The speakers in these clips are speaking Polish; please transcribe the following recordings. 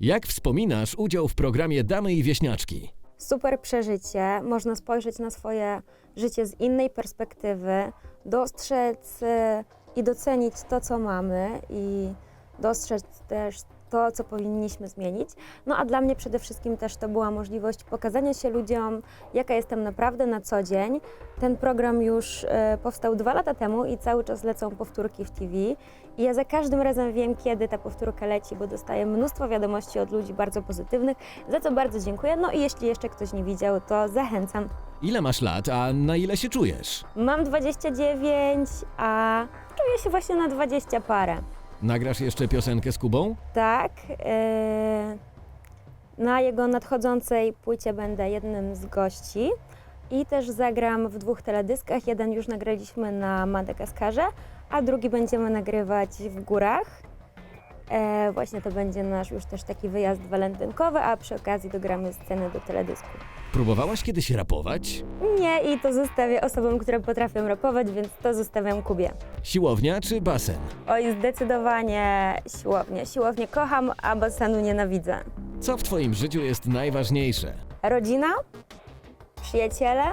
Jak wspominasz udział w programie Damy i Wieśniaczki? Super przeżycie. Można spojrzeć na swoje życie z innej perspektywy, dostrzec y, i docenić to, co mamy i dostrzec też to, co powinniśmy zmienić. No a dla mnie przede wszystkim też to była możliwość pokazania się ludziom, jaka jestem naprawdę na co dzień. Ten program już e, powstał dwa lata temu i cały czas lecą powtórki w TV. I ja za każdym razem wiem, kiedy ta powtórka leci, bo dostaję mnóstwo wiadomości od ludzi bardzo pozytywnych, za co bardzo dziękuję. No i jeśli jeszcze ktoś nie widział, to zachęcam. Ile masz lat, a na ile się czujesz? Mam 29, a czuję się właśnie na 20 parę. Nagrasz jeszcze piosenkę z Kubą? Tak. e, Na jego nadchodzącej płycie będę jednym z gości i też zagram w dwóch teledyskach. Jeden już nagraliśmy na Madagaskarze, a drugi będziemy nagrywać w górach. E, właśnie to będzie nasz już też taki wyjazd walentynkowy, a przy okazji dogramy sceny do teledysku. Próbowałaś kiedyś rapować? Nie, i to zostawię osobom, które potrafią rapować, więc to zostawiam Kubie. Siłownia czy basen? Oj, zdecydowanie siłownię. Siłownię kocham, a basenu nienawidzę. Co w twoim życiu jest najważniejsze? Rodzina, przyjaciele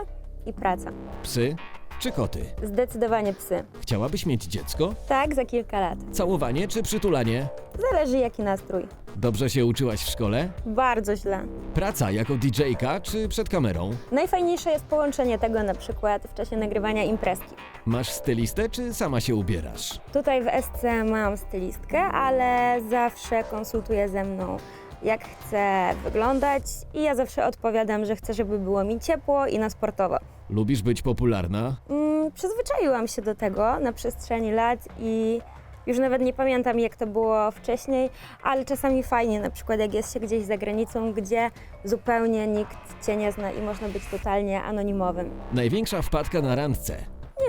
i praca. Psy czy koty? Zdecydowanie psy. Chciałabyś mieć dziecko? Tak, za kilka lat. Całowanie czy przytulanie? Zależy jaki nastrój. Dobrze się uczyłaś w szkole? Bardzo źle. Praca jako DJ-ka czy przed kamerą? Najfajniejsze jest połączenie tego na przykład w czasie nagrywania imprezki. Masz stylistę czy sama się ubierasz? Tutaj w SC mam stylistkę, ale zawsze konsultuje ze mną jak chcę wyglądać i ja zawsze odpowiadam, że chcę, żeby było mi ciepło i na sportowo. Lubisz być popularna? Mm, przyzwyczaiłam się do tego na przestrzeni lat i już nawet nie pamiętam, jak to było wcześniej, ale czasami fajnie, na przykład jak jest się gdzieś za granicą, gdzie zupełnie nikt cię nie zna i można być totalnie anonimowym. Największa wpadka na randce.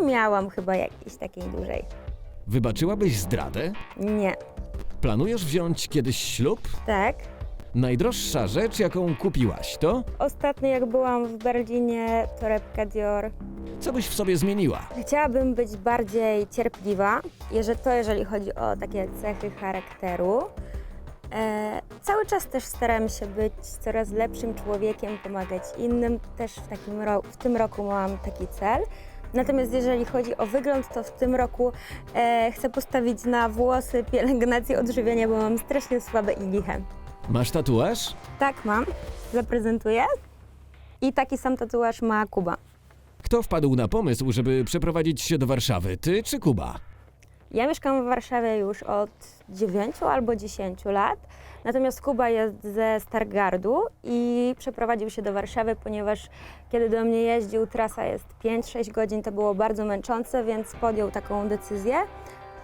Nie miałam chyba jakiejś takiej dużej. Wybaczyłabyś zdradę? Nie. Planujesz wziąć kiedyś ślub? Tak. Najdroższa rzecz, jaką kupiłaś, to? Ostatnio jak byłam w Berlinie, torebka Dior. Co byś w sobie zmieniła? Chciałabym być bardziej cierpliwa, jeżeli to jeżeli chodzi o takie cechy charakteru. E, cały czas też staram się być coraz lepszym człowiekiem, pomagać innym. Też w, takim ro- w tym roku mam taki cel. Natomiast jeżeli chodzi o wygląd, to w tym roku e, chcę postawić na włosy, pielęgnację, odżywianie, bo mam strasznie słabe i liche. Masz tatuaż? Tak mam, zaprezentuję. I taki sam tatuaż ma Kuba. Kto wpadł na pomysł, żeby przeprowadzić się do Warszawy, ty czy Kuba? Ja mieszkam w Warszawie już od 9 albo 10 lat, natomiast Kuba jest ze Stargardu i przeprowadził się do Warszawy, ponieważ kiedy do mnie jeździł, trasa jest 5-6 godzin, to było bardzo męczące, więc podjął taką decyzję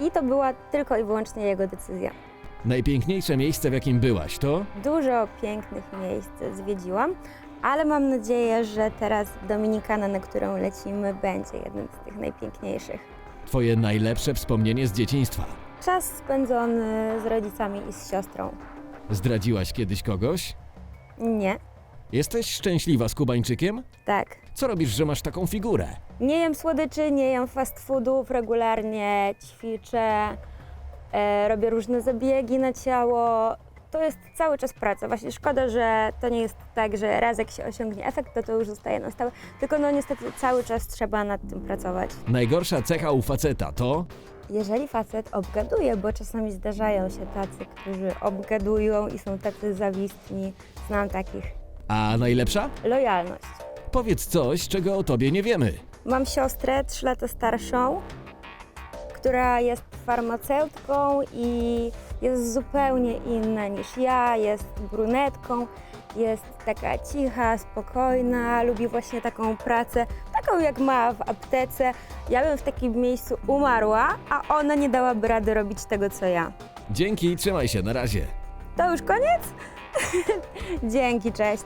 i to była tylko i wyłącznie jego decyzja. Najpiękniejsze miejsce, w jakim byłaś, to? Dużo pięknych miejsc zwiedziłam, ale mam nadzieję, że teraz Dominikana, na którą lecimy, będzie jednym z tych najpiękniejszych. Twoje najlepsze wspomnienie z dzieciństwa. Czas spędzony z rodzicami i z siostrą. Zdradziłaś kiedyś kogoś? Nie, Jesteś szczęśliwa z Kubańczykiem? tak. Co robisz, że masz taką figurę? Nie jem słodyczy, nie jem fast foodów, regularnie ćwiczę, robię różne zabiegi na ciało. To jest cały czas praca. Właśnie szkoda, że to nie jest tak, że raz jak się osiągnie efekt, to to już zostaje na stałe. Tylko no niestety cały czas trzeba nad tym pracować. Najgorsza cecha u faceta to? Jeżeli facet obgaduje, bo czasami zdarzają się tacy, którzy obgadują i są tacy zawistni, znam takich. A najlepsza? Lojalność. Powiedz coś, czego o tobie nie wiemy. Mam siostrę 3 lata starszą, która jest farmaceutką i jest zupełnie inna niż ja, jest brunetką, jest taka cicha, spokojna, lubi właśnie taką pracę, taką jak ma w aptece. Ja bym w takim miejscu umarła, a ona nie dałaby rady robić tego, co ja. Dzięki i trzymaj się, na razie. To już koniec? Dzięki, cześć.